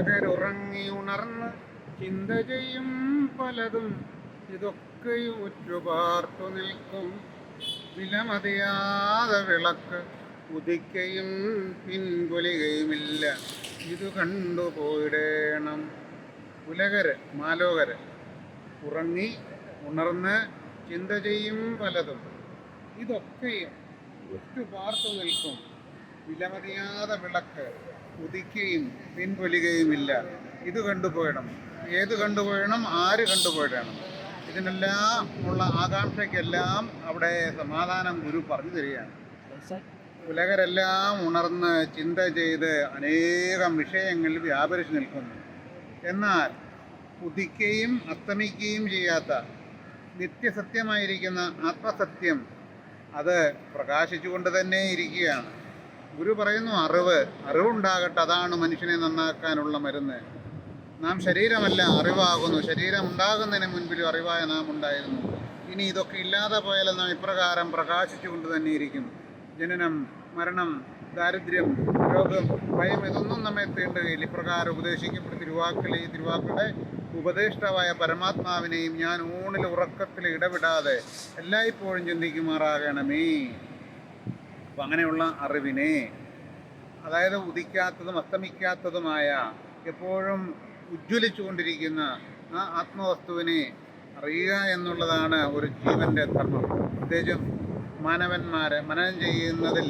ഉറങ്ങി ഉണർന്ന് ചിന്ത ചെയ്യും പലതും. ഇതൊക്കെയും ഉറ്റുപാർത്തു നിൽക്കും. വിലമതിയാതെ വിളക്ക് ഉദിക്കയും പിൻപൊലികയുമില്ല. ഇത് കണ്ടുപോയിടേണം ഉലകര് മാലോകര് ഉറങ്ങി ഉണർന്ന് ചിന്ത ചെയ്യും പലതും. ഇതൊക്കെയും ഒറ്റുപാർത്തു നിൽക്കും. വിലമതിയാതെ വിളക്ക് ഉദിക്കുകയും പിൻപൊലികയുമില്ല ഇത് കണ്ടുപോയണം. ഏത് കണ്ടുപോയണം? ആര് കണ്ടുപോയണം ഇതിനെല്ലാം ഉള്ള ആകാംക്ഷയ്ക്കെല്ലാം അവിടെ സമാധാനം ഗുരു പറഞ്ഞു തരികയാണ്. പുലകരെല്ലാം ഉണർന്ന് ചിന്ത ചെയ്ത് അനേകം വിഷയങ്ങളിൽ വ്യാപരിച്ചു നിൽക്കുന്നു. എന്നാൽ ഉദിക്കുകയും അസ്തമിക്കുകയും ചെയ്യാത്ത നിത്യസത്യമായിരിക്കുന്ന ആത്മസത്യം അത് പ്രകാശിച്ചുകൊണ്ട് തന്നെ ഇരിക്കുകയാണ്. ഗുരു പറയുന്നു അറിവ് അറിവുണ്ടാകട്ടെ അതാണ് മനുഷ്യനെ നന്നാക്കാനുള്ള മരുന്ന്. നാം ശരീരമല്ല അറിവാകുന്നു. ശരീരം ഉണ്ടാകുന്നതിന് മുൻപിലും അറിവായ നാം ഉണ്ടായിരുന്നു. ഇനി ഇതൊക്കെ ഇല്ലാതെ പോയാലും നാം ഇപ്രകാരം പ്രകാശിച്ചുകൊണ്ട് തന്നെ ഇരിക്കും ജനനം മരണം ദാരിദ്ര്യം രോഗം ഭയം ഇതൊന്നും നമ്മെ തീണ്ടുകയില്ല. ഇപ്രകാരം ഉപദേശിക്കപ്പെട്ട തിരുവാക്കളെ തിരുവാക്കളുടെ ഉപദേഷ്ടാവായ പരമാത്മാവിനെയും ഞാൻ ഊണിൽ ഉറക്കത്തിൽ ഇടപെടാതെ എല്ലായ്പ്പോഴും ചിന്തിക്കുമാറാകണമേ. അപ്പം അങ്ങനെയുള്ള അറിവിനെ അതായത് ഉദിക്കാത്തതും അസ്തമിക്കാത്തതുമായ എപ്പോഴും ഉജ്ജ്വലിച്ചുകൊണ്ടിരിക്കുന്ന ആ ആത്മവസ്തുവിനെ അറിയുക എന്നുള്ളതാണ് ഒരു ജീവന്റെ ധർമ്മം. പ്രത്യേകിച്ചും മാനവന്മാരെ മനനം ചെയ്യുന്നതിൽ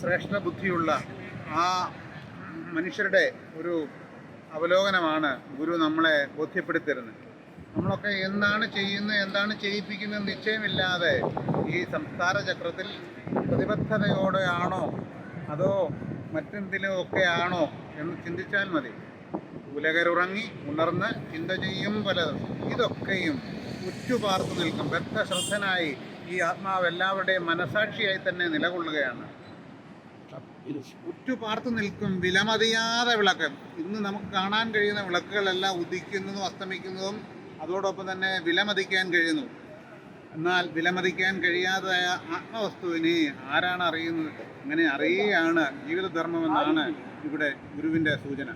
ശ്രേഷ്ഠ ബുദ്ധിയുള്ള ആ മനുഷ്യരുടെ ഒരു അവലോകനമാണ് ഗുരു നമ്മളെ ബോധ്യപ്പെടുത്തിരുന്നത് നമ്മളൊക്കെ എന്താണ് ചെയ്യുന്നത് എന്താണ് ചെയ്യിപ്പിക്കുന്നത് നിശ്ചയമില്ലാതെ ഈ സംസ്കാര ചക്രത്തിൽ പ്രതിബദ്ധതയോടെയാണോ അതോ മറ്റെന്തിലും ഒക്കെ ആണോ എന്ന് ചിന്തിച്ചാൽ മതി. ഉലകരുറങ്ങി ഉണർന്ന് ചിന്ത ചെയ്യും പലതും ഇതൊക്കെയും ഉറ്റുപാർത്തു നിൽക്കും. ബദ്ധശ്രദ്ധനായി ഈ ആത്മാവ് എല്ലാവരുടെയും മനസാക്ഷിയായി തന്നെ നിലകൊള്ളുകയാണ്. ഉറ്റുപാർത്തു നിൽക്കും വിലമതിയാതെ വിളക്ക്. ഇന്ന് നമുക്ക് കാണാൻ കഴിയുന്ന വിളക്കുകളെല്ലാം ഉദിക്കുന്നതും അസ്തമിക്കുന്നതും അതോടൊപ്പം തന്നെ വിലമതിക്കാൻ കഴിയുന്നു. എന്നാൽ വിലമതിക്കാൻ കഴിയാതായ ആത്മവസ്തുവിനെ ആരാണ് അറിയുന്നത്? അങ്ങനെ അറിയുകയാണ് ജീവിതധർമ്മമെന്നാണ് ഇവിടെ ഗുരുവിന്റെ സൂചന.